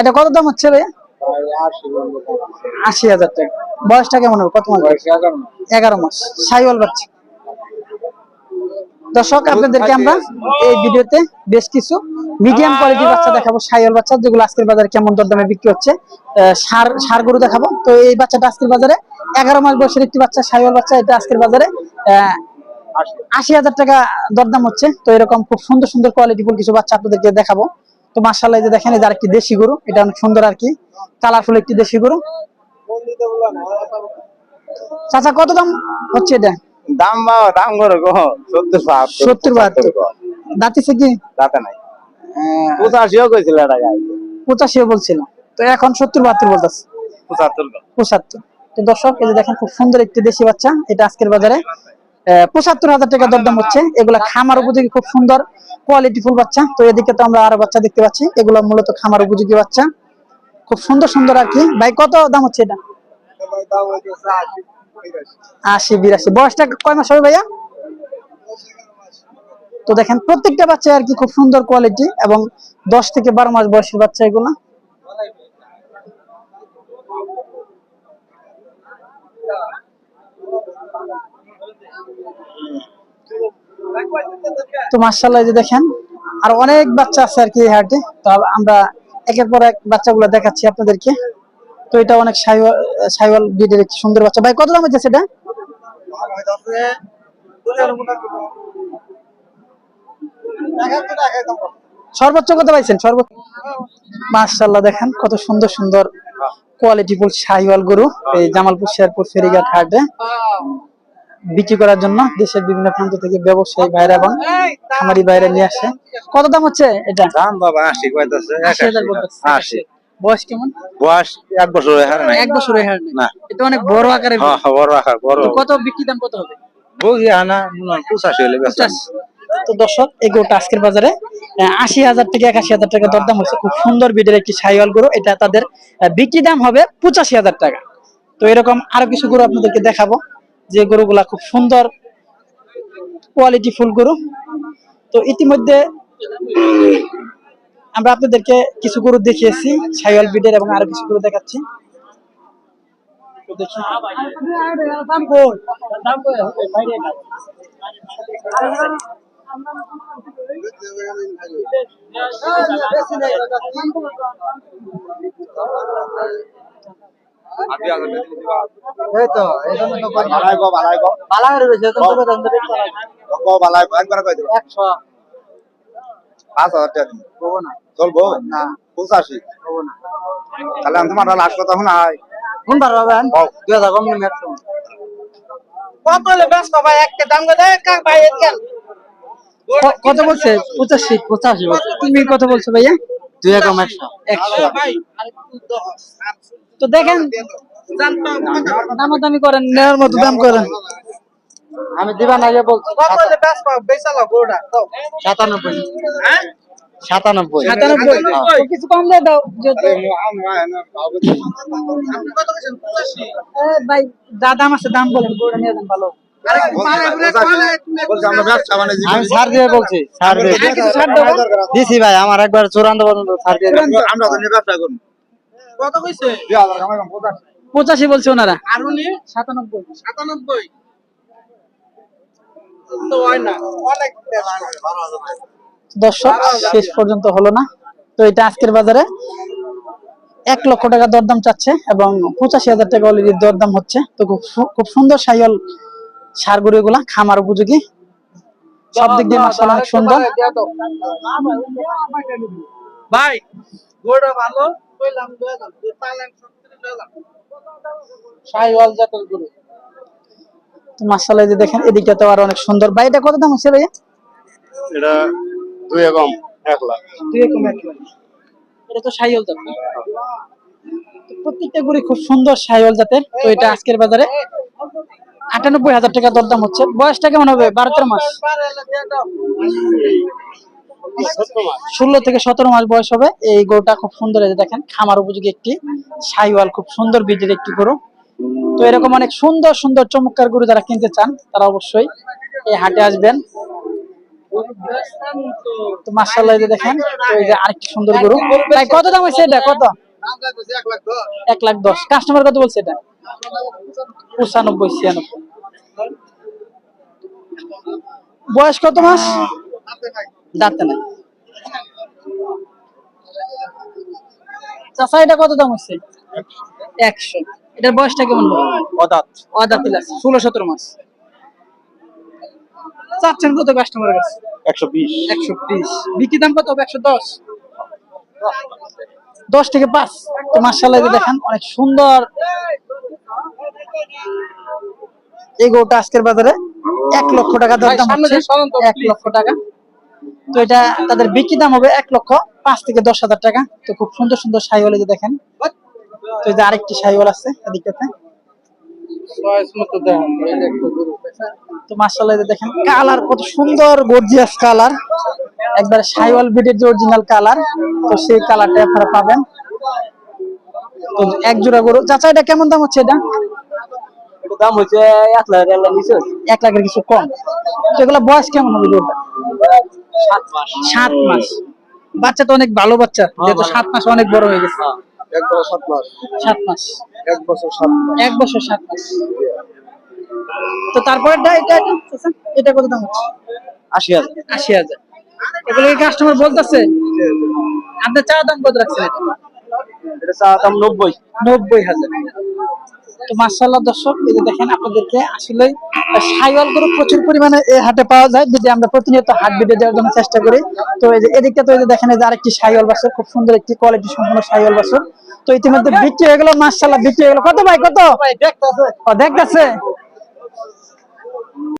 এটা কত দাম হচ্ছে ভাইয়া আশি হাজার টাকা। বয়সটা কেমন হবে? কত মাস? এগারো মাস। সাইওয়াল বাচ্চা। দর্শক, আপনাদেরকে আমরা এই ভিডিওতে বেশ কিছু মিডিয়াম কোয়ালিটির বাচ্চা দেখাবো, সাইওয়াল বাচ্চা, যেগুলো আজকের বাজারে কেমন দরদামে বিক্রি হচ্ছে। সার সার গরু দেখাবো। তো এই বাচ্চাটা আজকের বাজারে এগারো মাস বয়সের একটি বাচ্চা, সাইওয়াল বাচ্চা। এটা আজকের বাজারে আশি হাজার টাকা দরদাম হচ্ছে। তো এরকম খুব সুন্দর সুন্দর কোয়ালিটিফুল কিছু বাচ্চা আপনাদেরকে দেখাবো। তো মার্শাল্লাহ যে দেখেন এই যে আরেকটি দেশি গরু এটা অনেক সুন্দর আর কি। কালারফুল একটি দেশি গরু। চাচা কত দাম হচ্ছে এটা? দাম বাবা দাম করে গো সত্তর সত্তর বাহাত্তর। দাঁতিছে কি? দাঁতে নাই। পঁচাশিও কইছিল এটা গাই পঁচাশি বলছিল। তো এখন সত্তর বাহাত্তর বলতেছে। পঁচাত্তর পঁচাত্তর। তো দর্শক এই যে দেখেন খুব সুন্দর একটি দেশি বাচ্চা। এটা আজকের বাজারে। পঁচাত্তর হাজার টাকা দরদাম হচ্ছে। এগুলা খামার উপযোগী খুব সুন্দর কোয়ালিটি ফুল বাচ্চা। তো এদিকে তো আমরা আরও বাচ্চা দেখতে পাচ্ছি। এগুলো মূলত খামার উপযোগী বাচ্চা। খুব সুন্দর সুন্দর আর কি। ভাই কত দাম হচ্ছে এটা? আশি বিরাশি। বয়সটা কয় মাস হবে ভাইয়া? তো দেখেন প্রত্যেকটা বাচ্চা আর কি খুব সুন্দর কোয়ালিটি এবং দশ থেকে বারো মাস বয়সের বাচ্চা এগুলা। তো মার্শাল্লাহ যে দেখেন, আর অনেক বাচ্চা আছে আর কি এই হাটে। তো আমরা একের পর এক বাচ্চাগুলো দেখাচ্ছি আপনাদেরকে। তো এটা অনেক সাইওয়াল সাইওয়াল ব্রিডের একটি সুন্দর বাচ্চা। ভাই, কত দাম হচ্ছে সেটা? সর্বোচ্চ কত পাইছেন? সর্বোচ্চ মার্শাল্লাহ দেখেন, কত সুন্দর সুন্দর কোয়ালিটিফুল শাহিওয়াল গরু। এই জামালপুর, শেরপুর, ফেরিঘাট হাটে। বিক্রি করার জন্য দেশের বিভিন্ন প্রান্ত থেকে ব্যবসায়ী ভাইরা এবং খামারি বাইরে নিয়ে আসে। কত দাম হচ্ছে এটা? দাম বাবা আশি আশি হাজার বলতেছে। আশি। বয়স কেমন? বয়স এক বছর হার নাই। এক বছরের হার না। এটা অনেক বড় আকারের হ্যাঁ বড় আকার বড়। কত বিক্রি দাম কত হবে? বুঝি আনা পঁচাশি হলে বেশ পঞ্চাশ। তো দর্শক এই গরুটা আজকের বাজারে আশি হাজার থেকে একাশি হাজার টাকা দরদাম হচ্ছে। খুব সুন্দর বিডের একটি সাইওয়াল গরু। এটা তাদের বিক্রি দাম হবে পঁচাশি হাজার টাকা। তো এরকম আরও কিছু গরু আপনাদেরকে দেখাবো। যে গরুগুলা খুব সুন্দর কোয়ালিটি ফুল গরু। তো ইতিমধ্যে আমরা আপনাদেরকে কিছু গরু দেখিয়েছি সাইওয়াল বিডের এবং আরও কিছু গরু দেখাচ্ছি। দেখি। এই তো এই জন্য তো ভালাই গো ভালাই গো গো ভালাই একবার কই দিও একশো। পাঁচ টাকা দিন হব না। চলবো? না। পঁচাশি। হব না। তাহলে আমি তোমার লাস্ট কথা শোনা হয়? কোন বার। কম কত হলে ব্যস্ত? ভাই একটা দাম করে কাক ভাই এদিকে কত বলছে? পঁচাশি পঁচাশি তুমি কত বলছো ভাইয়া? দুই একম একশো। একশো। তো দেখেন দামাদামি করেন নেওয়ার মতো দাম করেন। আমি দিবা না বলছি সাতানব্বই। সাতানব্বই। সাতানব্বই। কিছু কম দিয়ে দাও ভাই যা দাম আছে দাম বলেন গরুটা নিয়ে যান ভালো। বলছি আমি ছাড় দিয়ে বলছি দেবো? দিছি ভাই আমার একবার চূড়ান্ত পর্যন্ত ছাড় দিয়ে আমরা ব্যবসা করুন কত কইছে? পঁচাশি বলছে ওনারা। আর উনি সাতানব্বই। সাতানব্বই। তো না। অনেক দর্শক শেষ পর্যন্ত হলো না। তো এটা আজকের বাজারে এক লক্ষ টাকা দরদাম চাচ্ছে এবং পঁচাশি হাজার টাকা অলরেডি দরদাম হচ্ছে। তো খুব খুব সুন্দর সাইল সার এগুলা খামার উপযোগী। সব দিক দিয়ে মাসাল অনেক সুন্দর। ভাই গোড়া ভালো কইলাম দুই হাজার দুই পাইলাম সত্তর দিলাম সাইওয়াল জাতের গরু। তো যে দেখেন এদিকে তো আর অনেক সুন্দর। ভাই এটা কত দাম হচ্ছে ভাইয়া? এটা দুই একম এক লাখ। দুই রকম এক লাখ। এটা তো সাইওয়াল জাত প্রত্যেকটা গরু খুব সুন্দর সাইওয়াল জাতের। তো এটা আজকের বাজারে আটানব্বই হাজার টাকা দরদাম হচ্ছে। বয়সটা কেমন হবে? বারো তেরো মাস। ষোলো থেকে সতেরো মাস বয়স হবে। এই গরুটা খুব সুন্দর দেখেন খামার উপযোগী একটি সাইওয়াল খুব সুন্দর বীজের একটি গরু। তো এরকম অনেক সুন্দর সুন্দর চমৎকার গরু যারা কিনতে চান, তারা অবশ্যই এই হাটে আসবেন। তো মার্শাল্লাহ যে দেখেন যে আরেকটি সুন্দর গরু। তাই কত দাম হয়েছে এটা? কত? এক লাখ দশ। কাস্টমার কত বলছে এটা? পঁচানব্বই, ছিয়ানব্বই। বয়স কত মাস? দাঁতে নাই। চাচা, এটা কত দাম হচ্ছে একশো। এটার বয়সটা কেমন? অদাত। অদাতিল আছে ষোলো সতেরো মাস। চাচ্ছেন কত কাস্টমারের কাছে? একশো বিশ। একশো বিশ। বিক্রি দাম কত হবে? একশো দশ? দশ থেকে পাঁচ। তো মার্শাল্লাহ দেখেন অনেক সুন্দর। এই গরুটা আজকের বাজারে এক লক্ষ টাকা হচ্ছে। এক লক্ষ টাকা। তো এটা তাদের বিক্রি দাম হবে এক লক্ষ পাঁচ থেকে দশ হাজার টাকা। তো খুব সুন্দর সুন্দর সাইওয়াল যে দেখেন। তো যে আরেকটি আছে এদিকটাতে তো মার্শাল্লাহ যে দেখেন কালার কত সুন্দর গর্জিয়াস কালার। একবার বিটের যে অরিজিনাল কালার তো সেই কালারটা আপনারা পাবেন। তো এক জোড়া গরু। চাচা এটা কেমন দাম হচ্ছে এটা? দাম হচ্ছে এক লাখ এক লাখের কিছু কম। এগুলো বয়স কেমন হবে গরুটা? সাত মাস। সাত মাস। বাচ্চা তো অনেক ভালো বাচ্চা যেহেতু ভালো। সাত মাস অনেক বড় হয়ে গেছে। এক বছর সাত মাস। সাত মাস। এক বছর সাত মাস। এক বছর সাত মাস। তো তারপরে এটা এটা এটা কত দাম হচ্ছে? আশি হাজার। আশি হাজার। এগুলো কাস্টমার বলতেছে? আপনার চা দাম কত রাখছেন এটা? এটা চা দাম নব্বই। নব্বই হাজার। তো মার্শাল্লাহ দর্শক এই যে দেখেন আপনাদেরকে আসলে সাইওয়াল গরু প্রচুর পরিমাণে এই হাটে পাওয়া যায় যদি আমরা প্রতিনিয়ত হাট ভিডিও দেওয়ার জন্য চেষ্টা করি। তো এই যে এদিকটা তো এই যে দেখেন এই যে আরেকটি সাইওয়াল বাসর খুব সুন্দর একটি কোয়ালিটি সম্পূর্ণ সাইওয়াল বাসর তো ইতিমধ্যে বিক্রি হয়ে গেল মার্শাল্লাহ বিক্রি হয়ে গেল। কত ভাই কত? ও দেখতেছে?